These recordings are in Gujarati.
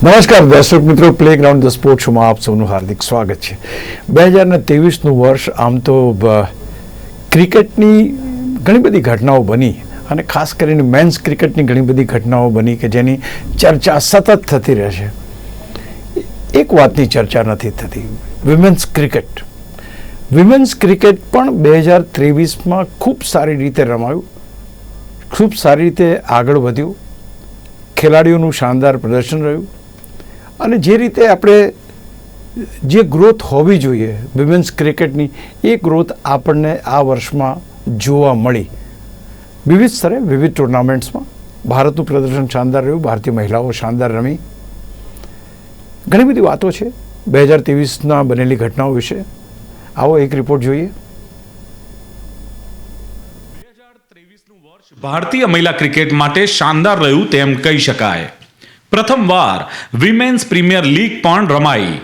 નમસ્કાર દર્શક મિત્રો પ્લે ગ્રાઉન્ડ ધ સ્પોર્ટ શોમાં આપ સૌનું હાર્દિક સ્વાગત છે બે હજારને ત્રેવીસનું વર્ષ આમ તો ક્રિકેટની ઘણી બધી ઘટનાઓ બની અને ખાસ કરીને મેન્સ ક્રિકેટની ઘણી બધી ઘટનાઓ બની કે જેની ચર્ચા સતત થતી રહેશે એક વાતની ચર્ચા નથી થતી. Women's cricket. વિમેન્સ ક્રિકેટ પણ બે હજાર ત્રેવીસમાં ખૂબ સારી રીતે રમાયું. ખૂબ સારી રીતે આગળ વધ્યું. ખેલાડીઓનું શાનદાર પ્રદર્શન રહ્યું. અને જે રીતે આપણે જે ગ્રોથ હોવી જોઈએ વિમેન્સ ક્રિકેટની એ ગ્રોથ આપણને આ વર્ષમાં જોવા મળી. વિવિધ સ્તરે, વિવિધ ટુર્નામેન્ટ્સમાં ભારતનું પ્રદર્શન શાનદાર રહ્યું, ભારતીય મહિલાઓ શાનદાર રમી. ઘણી બધી વાતો છે. બે હજાર ત્રેવીસના બનેલી ઘટનાઓ વિશે આવો એક રિપોર્ટ જોઈએ. ભારતીય મહિલા ક્રિકેટ માટે શાનદાર રહ્યું તેમ કહી શકાય. પ્રથમવાર વિમેન્સ પ્રીમિયર લીગ પણ રમાઈ.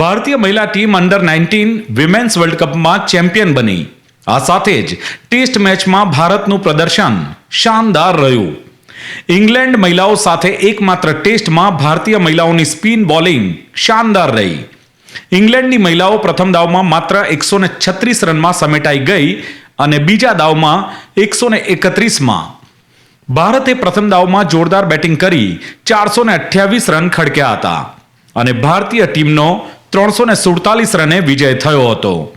ભારતીય મહિલા team under nineteen women's world કપમાં ચેમ્પિયન બની. આ સાથે જ ટેસ્ટ મેચમાં ભારતનું પ્રદર્શન શાનદાર રહ્યું. ઇંગ્લેન્ડ મહિલાઓ સાથે એકમાત્ર ટેસ્ટમાં ભારતીય મહિલાઓની સ્પિન બોલિંગ શાનદાર રહી. ઇંગ્લેન્ડની મહિલાઓ પ્રથમ દાવમાં માત્ર એકસો છત્રીસ રનમાં સમેટાઈ ગઈ અને બીજા દાવમાં એકસો ને એકત્રીસમાં. ભારતે પ્રથમ દાવમાં જોરદાર બેટિંગ કરી ચારસો અઠ્યાવીસ રન ખડક્યા હતા. અને ભારતીય ટીમનો ત્રણસો ને સુડતાલીસ રને વિજય થયો હતો.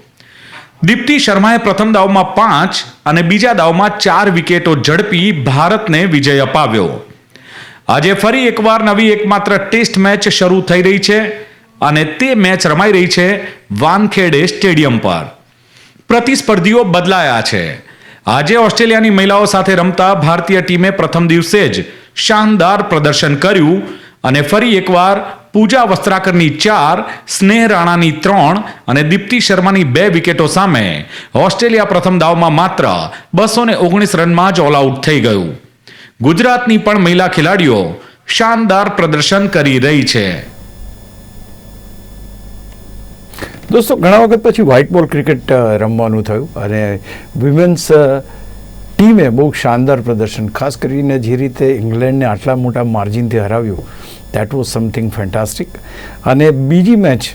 દીપ્તિ શર્માએ પ્રથમ દાવમાં પાંચ અને બીજા દાવમાં ચાર વિકેટો ઝડપી ભારતને વિજય અપાવ્યો. આજે ફરી એકવાર નવી એકમાત્ર ટેસ્ટ મેચ શરૂ થઈ રહી છે અને તે મેચ રમાઈ રહી છે વાનખેડે સ્ટેડિયમ પર. પ્રતિસ્પર્ધીઓ બદલાયા છે. આજે ઓસ્ટ્રેલિયાની મહિલાઓ સાથે રમતા ભારતીય ટીમે પ્રથમ દિવસે જ શાનદાર પ્રદર્શન કર્યું અને ફરી એકવાર પૂજા વસ્ત્રાકરની ચાર, સ્નેહ રાણાની ત્રણ અને દીપ્તિ શર્માની બે વિકેટો સામે ઓસ્ટ્રેલિયા પ્રથમ દાવમાં માત્ર બસો ને ઓગણીસ રનમાં જ ઓલ આઉટ થઈ ગયું. ગુજરાતની પણ મહિલા ખેલાડીઓ શાનદાર પ્રદર્શન કરી રહી છે. દોસ્તો, ઘણા વખત પછી વ્હાઇટ બોલ ક્રિકેટ રમવાનું થયું અને વિમેન્સ ટીમે બહુ શાનદાર પ્રદર્શન, ખાસ કરીને જે રીતે ઇંગ્લેન્ડને આટલા મોટા માર્જિનથી હરાવ્યું. દેટ વોઝ સમથિંગ ફેન્ટાસ્ટિક અને બીજી મેચ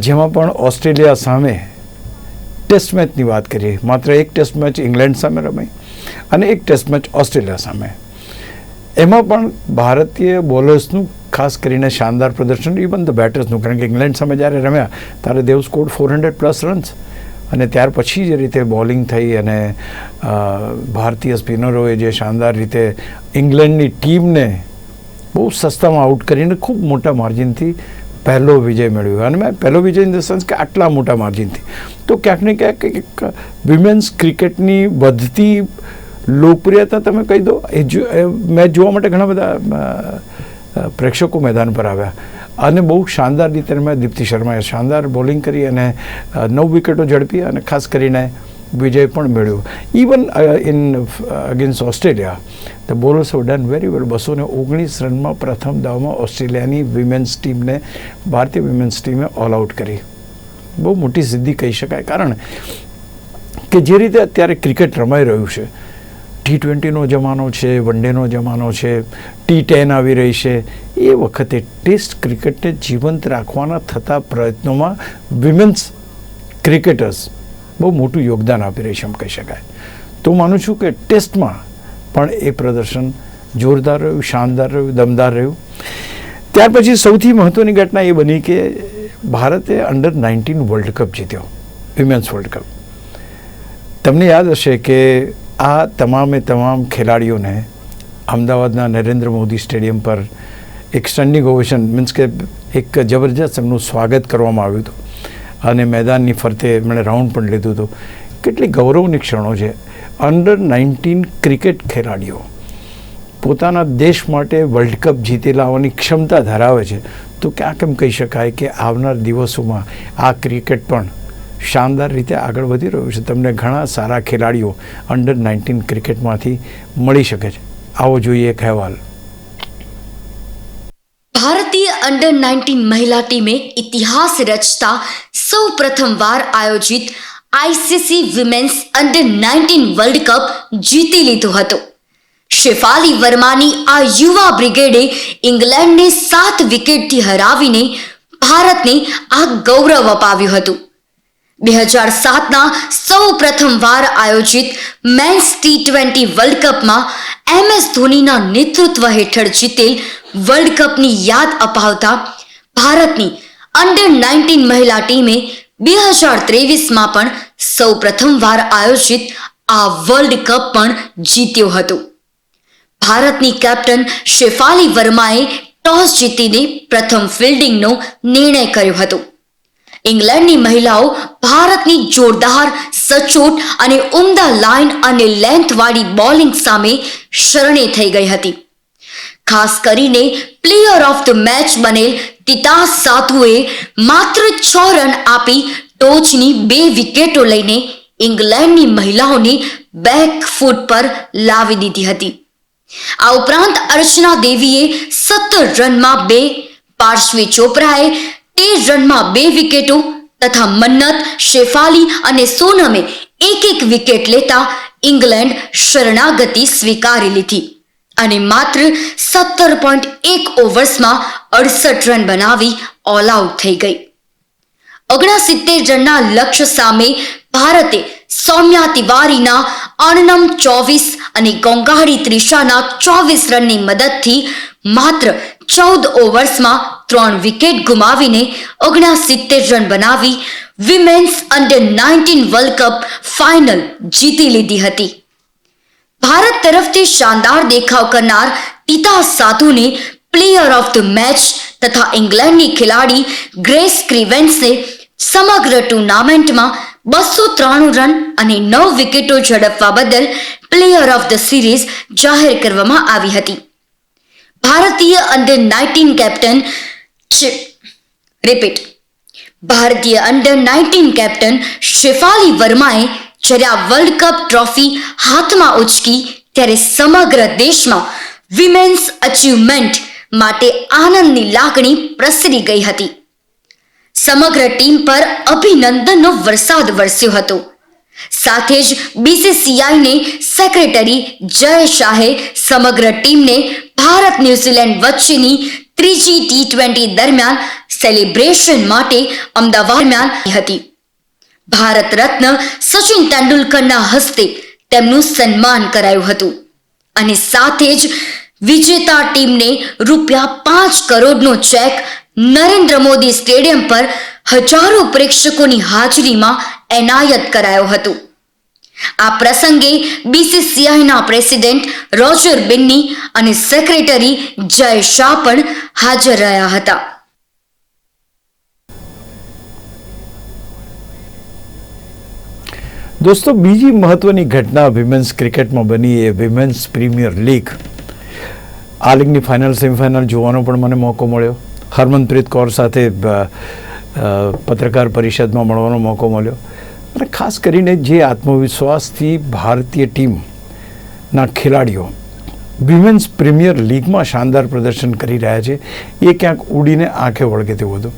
જેમાં પણ ઓસ્ટ્રેલિયા સામે ટેસ્ટ મેચની વાત કરીએ, માત્ર એક ટેસ્ટ મેચ ઇંગ્લેન્ડ સામે રમાઈ અને એક ટેસ્ટ મેચ ઓસ્ટ્રેલિયા સામે. એમાં પણ ભારતીય બોલર્સનું ખાસ કરીને શાનદાર પ્રદર્શન ઇવન ધ બેટર્સનું કારણ કે ઇંગ્લેન્ડ સામે જ્યારે રમ્યા, ત્યારે they've score four hundred plus runs અને ત્યાર પછી જે રીતે બોલિંગ થઈ અને ભારતીય સ્પિનરોએ જે શાનદાર રીતે ઇંગ્લેન્ડની ટીમને બહુ સસ્તામાં આઉટ કરીને ખૂબ મોટા માર્જિનથી પહેલો વિજય મેળવ્યો અને મેં પહેલો વિજય ઇન ધ સેન્સ કે આટલા મોટા માર્જિનથી તો ક્યાંક ને ક્યાંક એક વિમેન્સ ક્રિકેટની વધતી લોકપ્રિયતા તમે કહી દો, એ મેચ જોવા માટે ઘણા બધા પ્રેક્ષકો મેદાન પર આવ્યા. અને બહુ શાનદાર રીતે મેં દીપ્તિ શર્માએ શાનદાર બોલિંગ કરી અને નવ વિકેટો ઝડપી અને ખાસ કરીને વિજય પણ મેળવ્યો. Even in against Australia the bowlers have done very well બસો ને ઓગણીસ રનમાં પ્રથમ દાવમાં ઓસ્ટ્રેલિયાની વિમેન્સ ટીમને ભારતીય વિમેન્સ ટીમે ઓલ આઉટ કરી. બહુ મોટી સિદ્ધિ કહી શકાય. કારણ કે જે રીતે અત્યારે ક્રિકેટ રમાઈ રહ્યું છે ટી ટ્વેન્ટીનો જમાનો છે, વન ડેનો જમાનો છે ટી ટેન આવી રહી છે, એ વખતે ટેસ્ટ ક્રિકેટને જીવંત રાખવાના થતા પ્રયત્નોમાં વિમેન્સ ક્રિકેટર્સ બહુ મોટું યોગદાન આપી રહી છે, એમ કહી શકાય. તો માનું છું કે ટેસ્ટમાં પણ એ પ્રદર્શન જોરદાર રહ્યું, શાનદાર રહ્યું, દમદાર રહ્યું. ત્યાર પછી સૌથી મહત્ત્વની ઘટના એ બની કે ભારતે અંડર નાઇન્ટીન વર્લ્ડ કપ જીત્યો વિમેન્સ વર્લ્ડ કપ તમને યાદ હશે કે આ તમામે તમામ ખેલાડીઓને અમદાવાદના નરેન્દ્ર મોદી સ્ટેડિયમ પર એક સ્ટન્ડિંગ ઓવેશન મીન્સ કે એક જબરજસ્ત એમનું સ્વાગત કરવામાં આવ્યું હતું. અને મેદાનની ફરતે એમણે રાઉન્ડ પણ લીધું હતું. કેટલી ગૌરવની ક્ષણો છે. અંડર નાઇન્ટીન ક્રિકેટ ખેલાડીઓ પોતાના દેશ માટે વર્લ્ડ કપ જીતી લાવવાની ક્ષમતા ધરાવે છે. તો ક્યાં કેમ કહી શકાય કે આવનાર દિવસોમાં આ ક્રિકેટ પણ શાનદાર રીતે આગળ વધી રહ્યું છે. તમને ઘણા સારા ખેલાડીઓ અંડર નાઇન્ટીન ક્રિકેટમાંથી મળી શકે છે. આવો જોઈએ એક અહેવાલ. અંડર નાઇન્ટીન મહિલા ટીમે ઇતિહાસ રચતા સૌ પ્રથમવાર આયોજિત ICC women's under nineteen world cup જીતી લીધો હતો શેફાલી વર્માની આ યુવા બ્રિગેડે ઇંગ્લેન્ડને સાત વિકેટથી હરાવીને ભારતને આ ગૌરવ અપાવ્યું હતું બે હજાર સાતના સૌ પ્રથમવાર આયોજિત મેન્સ ટી ટ્વેન્ટી વર્લ્ડ કપમાં એમ એસ ધોનીના નેતૃત્વ હેઠળ જીતેલ વર્લ્ડ કપની યાદ અપાવતા ભારતની અંડર નાઇન્ટીન મહિલા ટીમે બે હજાર ત્રેવીસમાં પણ સૌ પ્રથમવાર આયોજિત આ વર્લ્ડ કપ પણ જીત્યો હતો. ભારતની કેપ્ટન શેફાલી વર્માએ ટોસ જીતીને પ્રથમ ફિલ્ડિંગનો નિર્ણય કર્યો હતો. ઇંગ્લેન્ડની મહિલાઓ ભારતની જોરદાર સચોટ અને ઉમદા લાઇન અને લેન્થવાળી બોલિંગ સામે શરણે થઈ ગઈ હતી. ખાસ કરીને પ્લેયર ઓફ ધ મેચ બનેલ તિતાસ સાધુએ માત્ર છ રન આપી ટોચની બે વિકેટો લઈને ઇંગ્લેન્ડની મહિલાઓને બેક ફૂટ પર લાવી દીધી હતી. આ ઉપરાંત અર્ચના દેવીએ સત્તર રનમાં બે, પાર્શ્વી ચોપરાએ તેર રનમાં બે વિકેટો તથા મન્નત, શેફાલી અને સોનમે એક એક વિકેટ લેતા ઇંગ્લેન્ડ શરણાગતિ સ્વીકારી લીધી અને માત્ર સત્તર પોઈન્ટ એક ઓવર્સમાં અડસઠ રન બનાવી ઓલ આઉટ થઈ ગઈ. ઓગણસિત્તેર રનના લક્ષ્ય સામે ભારતે સૌમ્યા તિવારીના અણનમ ચોવીસ અને ગોંગાડી ત્રિશાના ચોવીસ રનની મદદથી માત્ર ચૌદ ઓવર્સમાં ત્રણ વિકેટ ગુમાવીને ઓગણસિત્તેર રન બનાવી women's under nineteen world cup final જીતી લીધી હતી. ભારત તરફથી શાનદાર દેખાવ કરનાર પિતા સાધુને પ્લેયર ઓફ ધ મેચ તથા ઇંગ્લેન્ડની ખેલાડી ગ્રેસ ક્રિવેન્સને સમગ્ર ટુર્નામેન્ટમાં બસો ત્રાણું રન અને નવ વિકેટો ઝડપવા બદલ પ્લેયર ઓફ ધ સિરીઝ જાહેર કરવામાં આવી હતી. ભારતીય અંડર નાઇન્ટીન કેપ્ટન રિપીટ ભારતીય અંડર નાઇન્ટીન કેપ્ટન શેફાલી વર્માએ જ્યારે આ વર્લ્ડ કપ ટ્રોફી હાથમાં ઉચકી, ત્યારે સમગ્ર દેશમાં વિમેન્સ અચીવમેન્ટ માટે આનંદની લાગણી પ્રસરી ગઈ હતી. સમગ્ર ટીમ પર અભિનંદનનો વરસાદ વરસ્યો હતો. સાથે જ બીસીસીઆઈને સેક્રેટરી જય શાહે સમગ્ર ટીમને ભારત ન્યૂઝીલેન્ડ વચ્ચેની ત્રીજી ટી ટ્વેન્ટી દરમિયાન સેલિબ્રેશન માટે અમદાવાદમાં હતી. ભારત રત્ન સચિન તેંડુલકરના હસ્તે તેમનું સન્માન કરાયું હતું. અને સાથે જ વિજેતા ટીમને રૂપિયા પાંચ કરોડનો ચેક નરેન્દ્ર મોદી સ્ટેડિયમ પર હજારો પ્રેક્ષકોની હાજરીમાં એનાયત કરાયો હતો. આ પ્રસંગે બીસીસીઆઈના પ્રેસિડેન્ટ રોજર બિન્ની અને સેક્રેટરી જય શાહ પણ હાજર રહ્યા હતા. દોસ્તો, બીજી મહત્વની ઘટના વિમેન્સ ક્રિકેટમાં બની એ વિમેન્સ પ્રીમિયર લીગ. આ લીગની ફાઇનલ, સેમિફાઇનલ જોવાનો પણ મને મોકો મળ્યો. હરમનપ્રીત કૌર સાથે પત્રકાર પરિષદમાં મળવાનો મોકો મળ્યો. અને ખાસ કરીને જે આત્મવિશ્વાસથી ભારતીય ટીમના ખેલાડીઓ વિમેન્સ પ્રીમિયર લીગમાં શાનદાર પ્રદર્શન કરી રહ્યા છે, એ ક્યાંક ઉડીને આંખે વળગે તેવું હતું.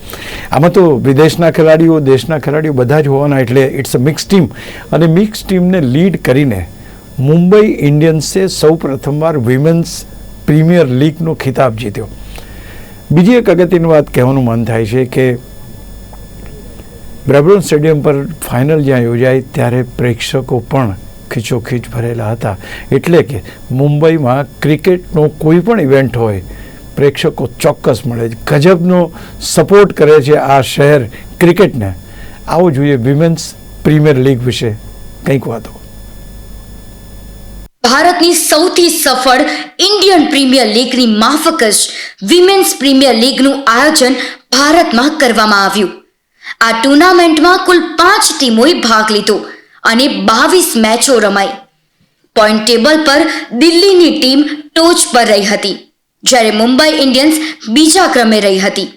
આમાં તો વિદેશના ખેલાડીઓ, દેશના ખેલાડીઓ બધા જ હોવાના, એટલે ઇટ્સ અ મિક્સ ટીમ અને મિક્સ ટીમને લીડ કરીને મુંબઈ ઇન્ડિયન્સે સૌ પ્રથમવાર વિમેન્સ પ્રીમિયર લીગનો ખિતાબ જીત્યો. બીજી એક અગત્યની વાત કહેવાનું મન થાય છે કે બ્રેબરોન સ્ટેડિયમ પર ફાઇનલ જ્યાં યોજાઈ ત્યારે પ્રેક્ષકો પણ ખીચોખીચ ભરેલા હતા. એટલે કે મુંબઈમાં ક્રિકેટનો કોઈ પણ ઇવેન્ટ હોય, પ્રેક્ષકો ચોક્કસ મળે છે. ગજબનો સપોર્ટ કરે છે આ શહેર ક્રિકેટને. આવો જોઈએ વિમેન્સ પ્રીમિયર લીગ વિશે કંઈક વાતો. ભારતની સૌથી સફળ ઇન્ડિયન પ્રીમિયર લીગની માફક જ વિમેન્સ પ્રીમિયર લીગનું આયોજન ભારતમાં કરવામાં આવ્યું. આ ટુર્નામેન્ટમાં કુલ પાંચ ટીમોએ ભાગ લીધો અને બાવીસ મેચો રમાઈ. પોઈન્ટ ટેબલ પર દિલ્હીની ટીમ ટોચ પર રહી હતી, જ્યારે મુંબઈ ઇન્ડિયન્સ બીજા ક્રમે રહી હતી.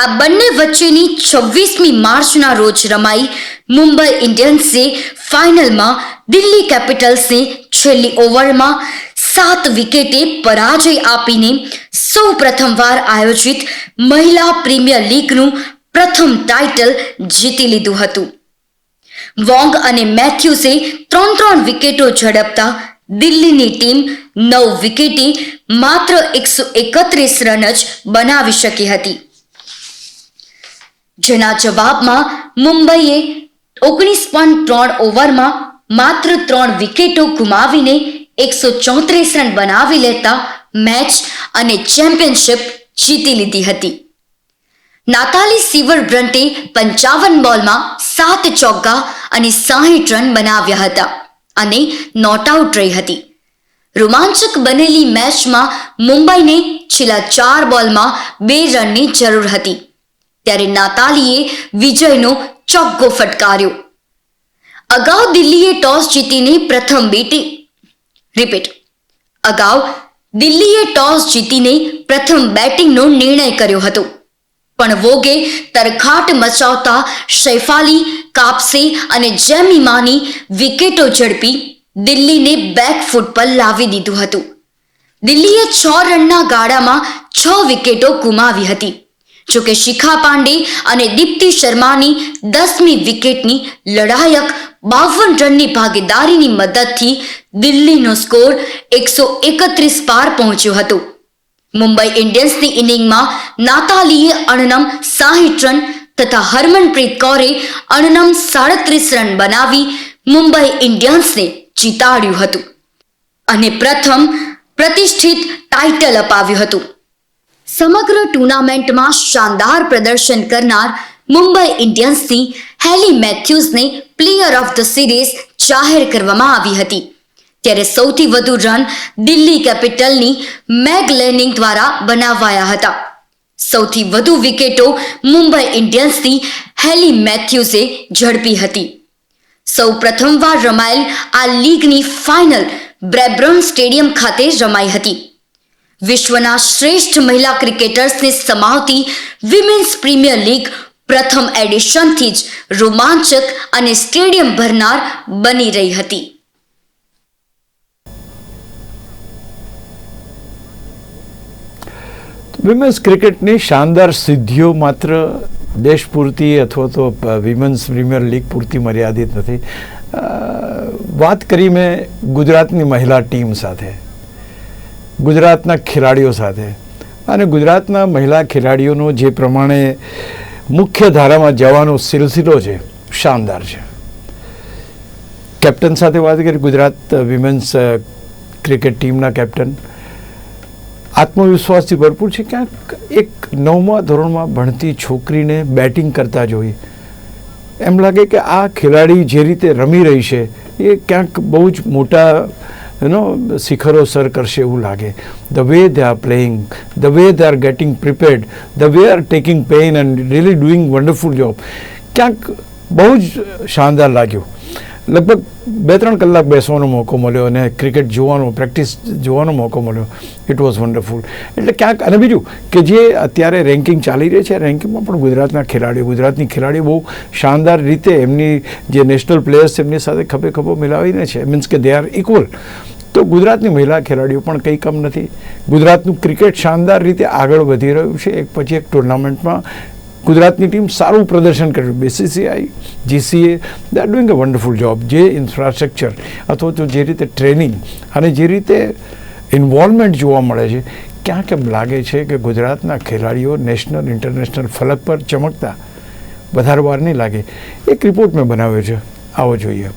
આ બંને વચ્ચેની છવ્વીસમી માર્ચના રોજ રમાઈ મુંબઈ ઇન્ડિયન્સે ફાઇનલમાં દિલ્હી કેપિટલ્સને છેલ્લી ઓવરમાં સાત વિકેટે પરાજય આપીને સૌ પ્રથમવાર આયોજિત મહિલા પ્રીમિયર લીગનું પ્રથમ ટાઇટલ જીતી લીધું હતું. વોંગ અને મેથ્યુસે ત્રણ ત્રણ વિકેટો ઝડપતા દિલ્હીની ટીમ નવ વિકેટે માત્ર એકસો એકત્રીસ રન જ બનાવી શકી હતી. જેના જવાબમાં મુંબઈએ ઓગણીસ પોઈન્ટ ત્રણ ઓવરમાં માત્ર ત્રણ વિકેટો ગુમાવીને એકસો ચોત્રીસ રન બનાવી લેતા મેચ અને ચેમ્પિયનશિપ જીતી લીધી હતી. નાતાલી સિવર બ્રન્ટે પંચાવન બોલમાં સાત ચોગ્ગા અને સાહીઠ રન બનાવ્યા હતા અને નોટ આઉટ રહી હતી. રોમાંચક બનેલી મેચમાં મુંબઈને છેલ્લા ચાર બોલમાં બે રનની જરૂર હતી. ત્યારે નાતાલીએ વિજયનો ચોગ્ગો ફટકાર્યો. અગાઉ દિલ્હીએ ટોસ જીતીને પ્રથમ બેટિંગ રિપીટ. અગાઉ દિલ્હીએ ટોસ જીતીને પ્રથમ બેટિંગનો નિર્ણય કર્યો હતો. પણ વોગે તરખાટ મચાવતા શૈફાલી, કાપસે અને જેમીમાની વિકેટો ઝડપી દિલ્હીને બેકફૂટ પર લાવી દીધું હતું. દિલ્હીએ છ રનના ગાળામાં છ વિકેટો ગુમાવી હતી. જોકે શિખા પાંડે અને દીપ્તિ શર્માની દસમી વિકેટની લડાયક બાવન રનની ભાગીદારીની મદદથી દિલ્હીનો સ્કોર એકસો એકત્રીસ પાર પહોંચ્યો હતો. મુંબઈ ઇન્ડિયન્સની ઇનિંગમાં નાતાલીએ અણનમ સાહીઠ રન તથા હરમનપ્રીત કૌરે અણનમ સાડત્રીસ રન બનાવી મુંબઈ ઇન્ડિયન્સને જીતાડ્યું હતું અને પ્રથમ પ્રતિષ્ઠિત ટાઇટલ અપાવ્યું હતું સમગ્ર ટુર્નામેન્ટમાં શાનદાર પ્રદર્શન કરનાર મુંબઈ ઇન્ડિયન્સની હેલી મેથ્યુઝને પ્લેયર ઓફ ધ સિરીઝ જાહેર કરવામાં આવી હતી ત્યારે સૌથી વધુ રન દિલ્હી કેપિટલની મેગ લેનિંગ દ્વારા બનાવાયા હતા. સૌથી વધુ વિકેટો મુંબઈ ઇન્ડિયન્સની હેલી મેથ્યુઝે ઝડપી હતી. સૌ પ્રથમવાર રમાયેલ આ લીગની ફાઇનલ બ્રેબ્રોન સ્ટેડિયમ ખાતે રમાઈ હતી. વિશ્વના શ્રેષ્ઠ મહિલા ક્રિકેટર્સને સમાવતી વિમેન્સ પ્રીમિયર લીગ પ્રથમ એડિશનથી જ રોમાંચક અને સ્ટેડિયમ ભરનાર બની રહી હતી. વિમેન્સ ક્રિકેટની શાનદાર સિદ્ધિઓ માત્ર દેશ પૂરતી અથવા તો વિમેન્સ પ્રીમિયર લીગ પૂરતી મર્યાદિત નથી. વાત કરી મેં ગુજરાતની મહિલા ટીમ સાથે, ગુજરાતના ખેલાડીઓ સાથે. અને ગુજરાતના મહિલા ખેલાડીઓનો જે પ્રમાણે મુખ્ય ધારામાં જવાનો સિલસિલો છે, શાનદાર છે. કેપ્ટન સાથે વાત કરી, ગુજરાત વિમેન્સ ક્રિકેટ ટીમના કેપ્ટન. આત્મવિશ્વાસથી ભરપૂર છે. ક્યાંક એક નવમા ધોરણમાં ભણતી છોકરીને બેટિંગ કરતા જોઈએ. એમ લાગે કે આ ખેલાડી જે રીતે રમી રહી છે, એ ક્યાંક બહુ જ મોટા એનો શિખરો સર કરશે એવું લાગે. The way they are playing the way they are getting prepared the way are taking pain and really doing wonderful job ક્યાંક બહુ જ શાનદાર લાગ્યું. લગભગ બે ત્રણ કલાક બેસવાનો મોકો મળ્યો અને ક્રિકેટ જોવાનો, પ્રેક્ટિસ જોવાનો મોકો મળ્યો. ઇટ વોઝ વન્ડરફુલ એટલે ક્યાંક, અને બીજું કે જે અત્યારે રેન્કિંગ ચાલી રહી છે, રેન્કિંગમાં પણ ગુજરાતના ખેલાડીઓ, ગુજરાતની ખેલાડીઓ બહુ શાનદાર રીતે એમની જે નેશનલ પ્લેયર્સ એમની સાથે ખભે ખભો મિલાવીને છે. મીન્સ કે દે આર ઇક્વલ તો ગુજરાતની મહિલા ખેલાડીઓ પણ કંઈ કમ નથી. ગુજરાતનું ક્રિકેટ શાનદાર રીતે આગળ વધી રહ્યું છે. એક પછી એક ટુર્નામેન્ટમાં ગુજરાતની ટીમ સારું પ્રદર્શન કર્યું. BCCI GCA they are doing a wonderful job જે ઇન્ફ્રાસ્ટ્રક્ચર અથવા તો જે રીતે ટ્રેનિંગ અને જે રીતે ઇન્વોલ્વમેન્ટ જોવા મળે છે, ક્યાંક એમ લાગે છે કે ગુજરાતના ખેલાડીઓ નેશનલ ઇન્ટરનેશનલ ફલક પર ચમકતા. વધારવાર નહીં લાગે. એક રિપોર્ટ મેં બનાવ્યો છે. આવો જોઈએ.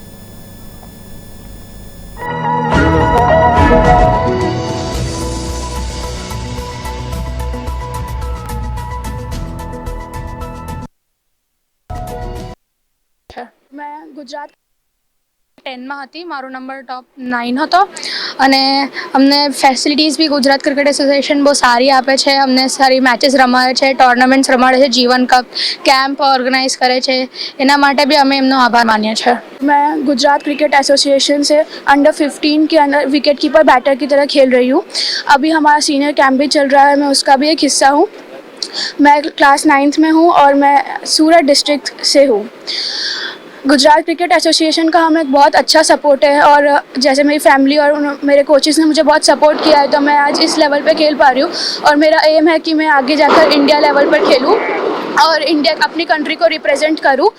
ગુજરાત ટેનમાં હતી. મારો નંબર ટોપ નાઇન હતો. અને અમને ફેસિલિટીઝ બી ગુજરાત ક્રિકેટ એસોસિએશન બહુ સારી આપે છે. અમને સારી મેચીસ રમાડે છે ટોર્નામેન્ટ્સ રમાડે છે જીવન કપ કેમ્પ ઓર્ગેનાઇઝ કરે છે. એના માટે બી અમે એમનો આભાર માનીએ છીએ. મેં ગુજરાત ક્રિકેટ એસોસિએશન છે अंडर ફિફ્ટીન કે અંડર વિકેટ કીપર બેટર કી તરફ खेल રહી હું. અભી हमारा સિનિયર कैंप भी चल रहा है मैं उसका भी एक हिस्सा हूँ मैं क्लास नाइन्थ में हूँ और मैं सूरत डिस्ट्रिक्ट से हूँ गुजरात क्रिकेट एसोसिएशन का हमें बहुत अच्छा सपोर्ट है और जैसे मेरी फैमिली और मेरे कोचेस ने मुझे बहुत सपोर्ट किया है तो मैं आज इस लेवल पे खेल पा रही हूँ और मेरा एम है कि मैं आगे जाकर इंडिया लेवल पर खेलूँ और इंडिया अपनी कंट्री को रिप्रेजेंट करूँ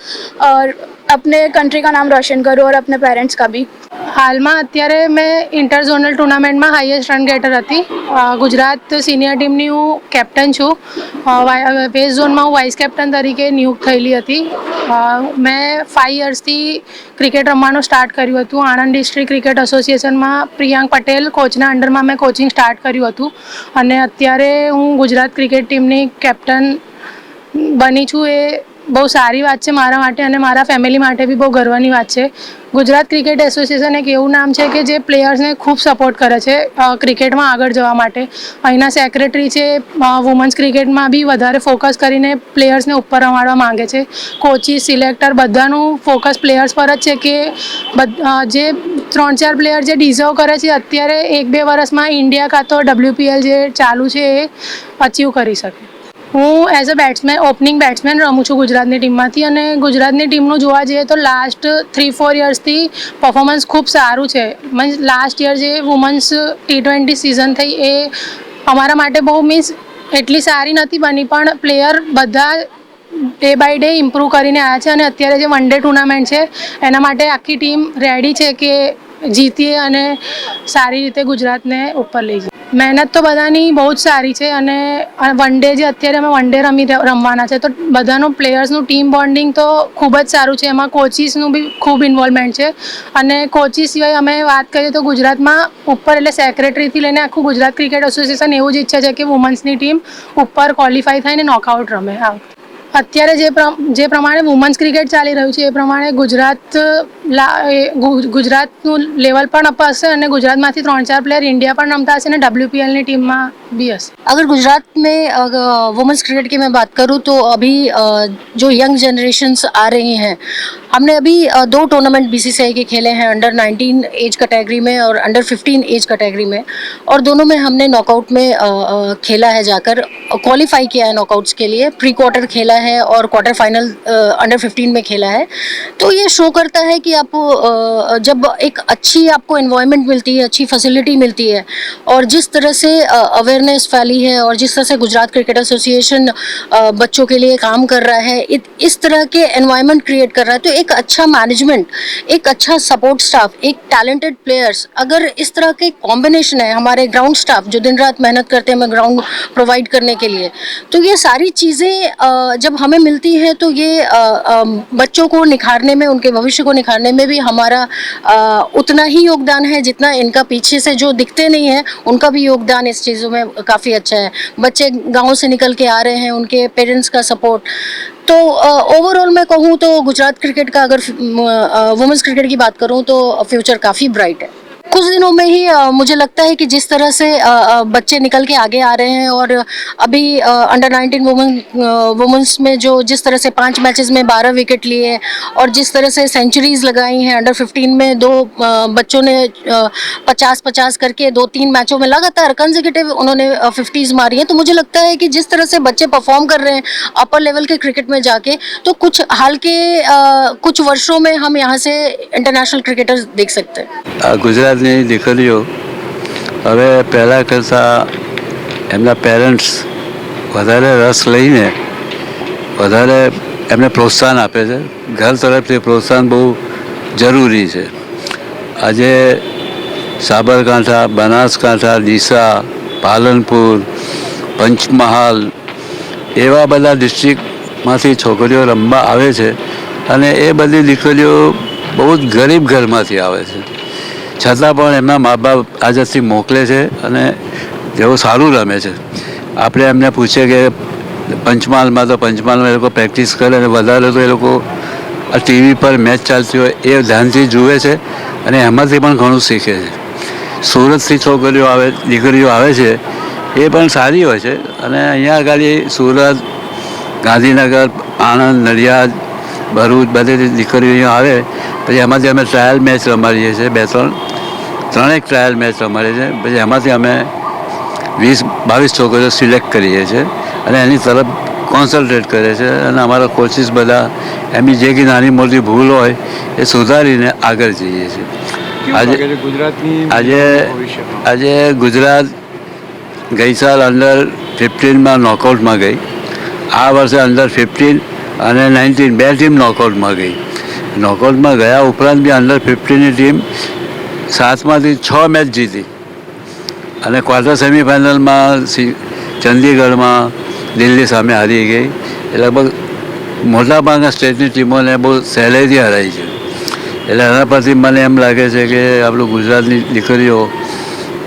और अपने कंट्री का नाम रोशन करूँ और अपने पेरेंट्स का भी। હાલમાં અત્યારે મેં ઇન્ટર ઝોનલ ટુર્નામેન્ટમાં હાઈએસ્ટ રન ગેટર હતી. ગુજરાત સિનિયર ટીમની હું કેપ્ટન છું. વેસ્ટ ઝોનમાં હું વાઇસ કેપ્ટન તરીકે નિયુક્ત થયેલી હતી. મેં ફાઇવ યર્સથી ક્રિકેટ રમવાનું સ્ટાર્ટ કર્યું હતું. આણંદ ડિસ્ટ્રિક્ટ ક્રિકેટ એસોસિએશનમાં પ્રિયાંક પટેલ કોચના અંડરમાં મેં કોચિંગ સ્ટાર્ટ કર્યું હતું. અને અત્યારે હું ગુજરાત ક્રિકેટ ટીમની કેપ્ટન બની છું એ બહુ સારી વાત છે મારા માટે અને મારા ફેમિલી માટે બી બહુ ગર્વની વાત છે. ગુજરાત ક્રિકેટ એસોસિએશન એક એવું નામ છે કે જે પ્લેયર્સને ખૂબ સપોર્ટ કરે છે ક્રિકેટમાં આગળ જવા માટે. અહીંના સેક્રેટરી છે વુમન્સ ક્રિકેટમાં બી વધારે ફોકસ કરીને પ્લેયર્સને ઉપર રમાડવા માંગે છે. કોચિસ સિલેક્ટર બધાનું ફોકસ પ્લેયર્સ પર જ છે કે જે ત્રણ ચાર પ્લેયર જે ડિઝર્વ કરે છે, અત્યારે એક બે વર્ષમાં ઇન્ડિયા કાં તો ડબ્લ્યુપીએલ જે ચાલુ છે એ અચીવ કરી શકે. હું as a batsman opening batsman રમું છું ગુજરાતની ટીમમાંથી અને ગુજરાતની ટીમનું જોવા જઈએ તો લાસ્ટ થ્રી ફોર યર્સથી પરફોર્મન્સ ખૂબ સારું છે. મીન્સ લાસ્ટ યર જે વુમન્સ ટી ટ્વેન્ટી સિઝન થઈ એ અમારા માટે બહુ મીન્સ એટલી સારી નથી બની, પણ પ્લેયર બધા ડે બાય ડે ઇમ્પ્રૂવ કરીને આવ્યા છે અને અત્યારે જે વન ડે ટુર્નામેન્ટ છે, એના માટે આખી ટીમ રેડી છે કે જીતીએ અને સારી રીતે ગુજરાતને ઉપર લઈ જઈએ. મહેનત તો બધાની બહુ જ સારી છે અને વન ડે જે અત્યારે અમે વન ડે રમી રમવાના છે, તો બધાનું પ્લેયર્સનું ટીમ બોન્ડિંગ તો ખૂબ જ સારું છે. એમાં કોચિસનું બી ખૂબ ઇન્વોલ્વમેન્ટ છે અને કોચિસ સિવાય અમે વાત કરીએ તો ગુજરાતમાં ઉપર એટલે સેક્રેટરીથી લઈને આખું ગુજરાત ક્રિકેટ એસોસિએશન એવું જ ઈચ્છે છે કે વુમન્સની ટીમ ઉપર ક્વોલિફાય થાય થઈને નોકઆઉટ રમે. આ અત્યારે જે જે પ્રમાણે વુમન્સ ક્રિકેટ ચાલી રહ્યું છે, એ પ્રમાણે ગુજરાત ગુજરાતનું લેવલ પણ અપાશે અને ગુજરાતમાંથી ત્રણ ચાર પ્લેયર ઇન્ડિયા પણ રમતા હશે અને ડબ્લ્યુપીએલની ટીમમાં भी अगर गुजरात में वुमेंस क्रिकेट की मैं बात करूँ तो अभी जो यंग जनरेशन आ रही हैं, हमने अभी दो टूर्नामेंट बीसीसीआई के खेले हैं अंडर 19 एज कैटेगरी में और अंडर 15 एज कैटेगरी में, और दोनों में हमने नॉकआउट में खेला है जाकर क्वालिफाई किया है नॉकआउट्स के लिए प्री क्वार्टर खेला है और क्वार्टर फाइनल अंडर 15 में खेला है। तो ये शो करता है कि आप जब एक अच्छी आपको इन्वायमेंट मिलती है, अच्छी फैसिलिटी मिलती है, और जिस तरह से अवेयर अवेयरनेस फैली है और जिस तरह से गुजरात क्रिकेट एसोसिएशन बच्चों के लिए काम कर रहा है इस तरह के एनवायरनमेंट क्रिएट कर रहा है तो एक अच्छा मैनेजमेंट एक अच्छा सपोर्ट स्टाफ एक टैलेंटेड प्लेयर्स अगर इस तरह के कॉम्बिनेशन है हमारे ग्राउंड स्टाफ जो दिन रात मेहनत करते हैं ग्राउंड प्रोवाइड करने के लिए तो ये सारी चीज़ें जब हमें मिलती हैं तो ये बच्चों को निखारने में, उनके भविष्य को निखारने में भी हमारा उतना ही योगदान है जितना इनका पीछे से जो दिखते नहीं है, उनका भी योगदान इस चीज़ों में काफ़ी अच्छा है। बच्चे गाँव से निकल के आ रहे हैं, उनके पेरेंट्स का सपोर्ट तो ओवरऑल मैं कहूँ तो गुजरात क्रिकेट का अगर वुमेंस क्रिकेट की बात करूँ तो फ्यूचर काफ़ी ब्राइट है। कुछ दिनों में ही अ, मुझे लगता है कि जिस तरह से अ, अ, बच्चे निकल के आगे आ रहे हैं और अभी आ, अंडर 19 वुमेन वुमेंस में जो जिस तरह से पाँच मैचेस में 12 विकेट लिए और जिस तरह से सेंचुरीज लगाई हैं अंडर 15 में दो अ, बच्चों ने आ, पचास पचास करके दो तीन मैचों में लगातार कंजिक्यूटिव उन्होंने फिफ्टीज मारी हैं। तो मुझे लगता है कि जिस तरह से बच्चे परफॉर्म कर रहे हैं अपर लेवल के क्रिकेट में जाके तो कुछ हाल के अ, कुछ वर्षों में हम यहाँ से इंटरनेशनल क्रिकेटर्स देख सकते हैं। આ ગુજરાતની દીકરીઓ, હવે પહેલાં કરતાં એમના પેરેન્ટ્સ વધારે રસ લઈને, વધારે એમને પ્રોત્સાહન આપે છે. ઘર તરફથી પ્રોત્સાહન બહુ જરૂરી છે. આજે સાબરકાંઠા, બનાસકાંઠા, ડીસા, પાલનપુર, પંચમહાલ એવા બધા ડિસ્ટ્રિક્ટમાંથી છોકરીઓ રમવા આવે છે અને એ બધી દીકરીઓ બહુ જ ગરીબ ઘરમાંથી આવે છે. છતાં પણ એમના મા બાપ આજથી મોકલે છે અને તેઓ સારું રમે છે. આપણે એમને પૂછીએ કે પંચમહાલમાં તો પંચમહાલમાં એ લોકો પ્રેક્ટિસ કરે અને વધારે તો એ લોકો આ ટીવી પર મેચ ચાલતી હોય એ ધ્યાનથી જુએ છે અને એમાંથી પણ ઘણું શીખે છે. સુરતથી છોકરીઓ આવે, દીકરીઓ આવે છે, એ પણ સારી હોય છે અને અહીંયા આગળ સુરત, ગાંધીનગર, આણંદ, નડિયાદ ભરૂચ બધી દીકરીઓ આવે. પછી એમાંથી અમે ટ્રાયલ મેચ રમાડીએ છીએ બે ત્રણ. ત્રણેક ટ્રાયલ મેચ રમાડીએ છીએ. પછી એમાંથી અમે વીસ બાવીસ છોકરીઓ સિલેક્ટ કરીએ છીએ અને એની તરફ કોન્સન્ટ્રેટ કરે છે અને અમારા કોચિસ બધા એમની જે કે નાની મોટી ભૂલ હોય એ સુધારીને આગળ જઈએ છીએ. આજે ગુજરાતની આજે આજે ગુજરાત ગઈ સાલ અંડર ફિફ્ટીનમાં નોકઆઉટમાં ગઈ. આ વર્ષે અંડર ફિફ્ટીન અને નાઇન્ટીન, બે ટીમ નોકઆઉટમાં ગઈ. નોકઆઉટમાં ગયા ઉપરાંત બી અંડર ફિફ્ટીનની ટીમ સાતમાંથી છ મેચ જીતી. અને ક્વાર્ટર સેમિફાઇનલમાં સી, ચંદીગઢમાં દિલ્હી સામે હારી ગઈ. એ લગભગ મોટાભાગના સ્ટેટની ટીમોને બહુ સહેલાઈથી હરાઈ છે. એટલે એના પરથી મને એમ લાગે છે કે આપણું ગુજરાતની દીકરીઓ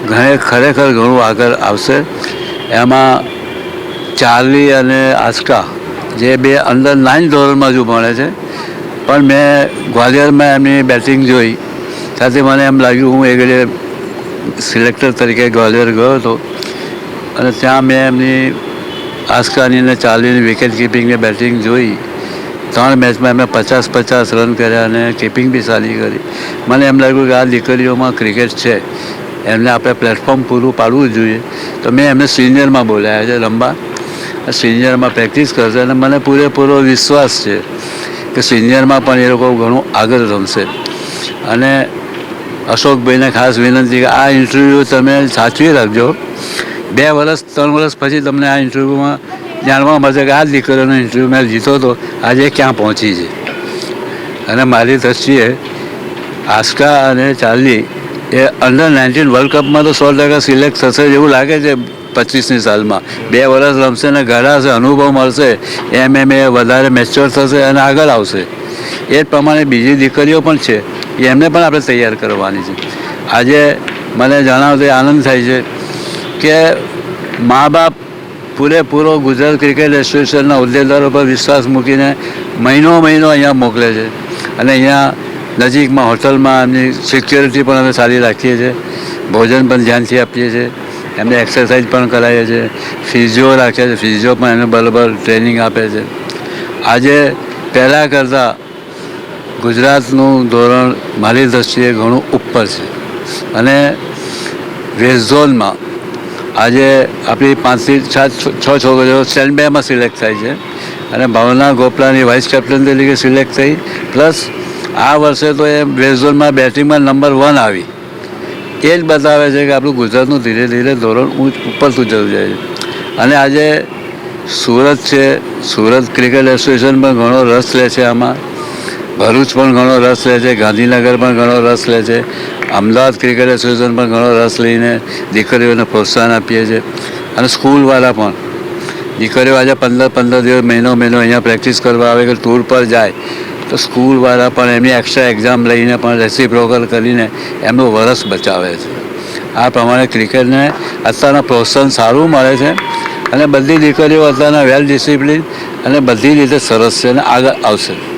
ઘણે ખરેખર ઘણું આગળ આવશે. એમાં ચાર્લી અને આસ્કા જે બે અંદર નાઇન ધોરણમાં જો ભણે છે. પણ મેં ગ્વાલિયરમાં એમની બેટિંગ જોઈ. સાથે મને એમ લાગ્યું હું એ સિલેક્ટર તરીકે ગ્વાલિયર ગયો હતો. અને ત્યાં મેં એમની આસ્કાની અને ચાલીની વિકેટ કીપિંગની બેટિંગ જોઈ. ત્રણ મેચમાં એમણે પચાસ પચાસ રન કર્યા અને કીપિંગ બી સારી કરી. મને એમ લાગ્યું કે આ દીકરીઓમાં ક્રિકેટ છે. એમને આપણે પ્લેટફોર્મ પૂરું પાડવું જોઈએ. તો મેં એમને સિનિયરમાં બોલાયા છે રમવા. સિનિયરમાં પ્રેક્ટિસ કરશે અને મને પૂરેપૂરો વિશ્વાસ છે કે સિનિયરમાં પણ એ લોકો ઘણું આગળ રમશે. અને અશોકભાઈને ખાસ વિનંતી કે આ ઇન્ટરવ્યૂ તમે સાચવી રાખજો. બે વર્ષ ત્રણ વર્ષ પછી તમને આ ઇન્ટરવ્યૂમાં જાણવા મળશે કે આ દીકરીનો ઇન્ટરવ્યૂ મેં જીતો હતો આજે ક્યાં પહોંચી છે. અને મારી દ્રષ્ટિએ આસ્કા અને ચાર્લી એ અંડર નાઇન્ટીન વર્લ્ડ કપમાં તો સો ટકા સિલેક્ટ થશે એવું લાગે છે. પચીસની સાલમાં. બે વર્ષ રમશે ને ઘડાશે અનુભવ મળશે એમ એમ એ વધારે મેચ્યોર થશે અને આગળ આવશે. એ જ પ્રમાણે બીજી દીકરીઓ પણ છે. એમને પણ આપણે તૈયાર કરવાની છે. આજે મને જણાવતો આનંદ થાય છે કે મા બાપ પૂરેપૂરો ગુજરાત ક્રિકેટ એસોસિએશનના હોદ્દેદારો પર વિશ્વાસ મૂકીને મહિનો મહિનો અહીંયા મોકલે છે. અને અહીંયા નજીકમાં હોટલમાં એમની સિક્યોરિટી પણ અમે સારી રાખીએ છીએ. ભોજન પણ ધ્યાનથી આપીએ છીએ. એમને એક્સરસાઇઝ પણ કરાવીએ છીએ ફિઝિયો રાખે છે. ફિઝિયો પણ એને બરાબર ટ્રેનિંગ આપે છે. આજે પહેલાં કરતાં ગુજરાતનું ધોરણ મારી દ્રષ્ટિએ ઘણું ઉપર છે. અને વેસ્ટ ઝોનમાં આજે આપણી પાંચથી છ છ છોકરીઓ સ્ટેન્ડ બેમાં સિલેક્ટ થાય છે. અને ભાવના ગોપલાની વાઇસ કેપ્ટન તરીકે સિલેક્ટ થઈ. પ્લસ આ વર્ષે તો એ વેસ્ટ ઝોનમાં બેટિંગમાં નંબર વન આવી. એ જ બતાવે છે કે આપણું ગુજરાતનું ધીરે ધીરે ધોરણ ઊંચ ઉપરતું જવું જાય છે. અને આજે સુરત છે, સુરત ક્રિકેટ એસોસિએશન પણ ઘણો રસ લે છે આમાં. ભરૂચ પણ ઘણો રસ લે છે, ગાંધીનગર પણ ઘણો રસ લે છે. અમદાવાદ ક્રિકેટ એસોસિએશન પણ ઘણો રસ લઈને દીકરીઓને પ્રોત્સાહન આપીએ છીએ અને સ્કૂલવાળા પણ. દીકરીઓ આજે પંદર પંદર દિવસ મહિનો મહિનો અહીંયા પ્રેક્ટિસ કરવા આવે કે ટૂર પર જાય. તો સ્કૂલવાળા પણ એમની એક્સ્ટ્રા એક્ઝામ લઈને પણ રેસીપ્રોકલ કરીને એમનું વરસ બચાવે છે. આ પ્રમાણે ક્રિકેટને અત્યારના પ્રોત્સાહન સારું મળે છે અને બધી દીકરીઓ અત્યારના વેલ ડિસિપ્લિન અને બધી રીતે સરસ છે અને આગળ આવશે.